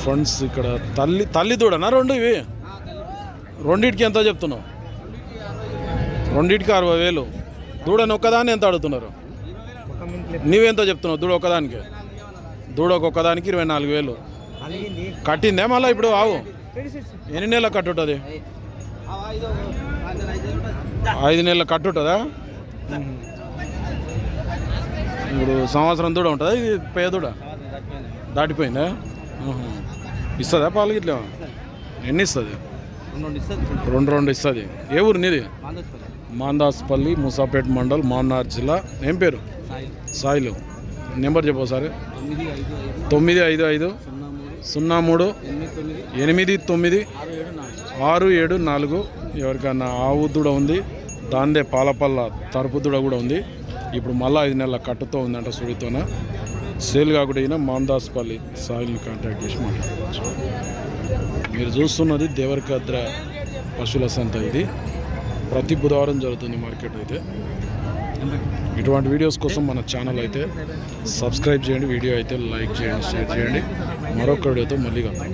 Friends ఇక్కడ తల్లి తల్లి దూడనా? రెండు ఇవి? రెండింటికి ఎంత చెప్తున్నావు? రెండింటికి అరవై వేలు. దూడని ఒక్కదాన్ని ఎంత అడుగుతున్నారు? నీవెంత చెప్తున్నావు? దూడ ఒక్కదానికి. దూడకు ఒక్కదానికి ఇరవై నాలుగు వేలు. కట్టిందే మళ్ళీ ఇప్పుడు ఆవు? ఎన్ని నెలల కట్టుంటుంది? ఐదు నెలల కట్టుంటుందా? ఇప్పుడు సంవత్సరం దూడ ఉంటుందా? ఇది పేద దూడ? దాటిపోయిందా? ఇస్తుందా పాలు గిట్ల? ఎన్ని ఇస్తుంది రెండు రెండు ఇస్తుంది. ఏ ఊరు నీది? మాందాస్పల్లి ముసాపేట్ మండల్ మాన్నార్ జిల్లా. ఏం పేరు? సాయిలు. నెంబర్ చెప్పు సార్ తొమ్మిది ఐదు ఐదు సున్నా మూడు ఎనిమిది తొమ్మిది ఆరు ఏడు నాలుగు. ఎవరికైనా ఆవు దూడ ఉంది దాందే పాలపల్ల తరుపు దూడ కూడా ఉంది. ఇప్పుడు మళ్ళీ ఐదు నెలల కట్టుతో ఉందంట సుడితోన సేల్ కాకుండా మాందాస్పల్లి సాయిల్ని కాంటాక్ట్ చేసి మాట్లాడవచ్చు మీరు చూస్తున్నది దేవరకద్ర పశువుల సంత ఇది. ప్రతి బుధవారం జరుగుతుంది మార్కెట్ అయితే. ఇటువంటి వీడియోస్ కోసం మన ఛానల్ అయితే సబ్స్క్రైబ్ చేయండి వీడియో అయితే లైక్ చేయండి షేర్ చేయండి. మరొక వీడియోతో మళ్ళీ కలుద్దాం.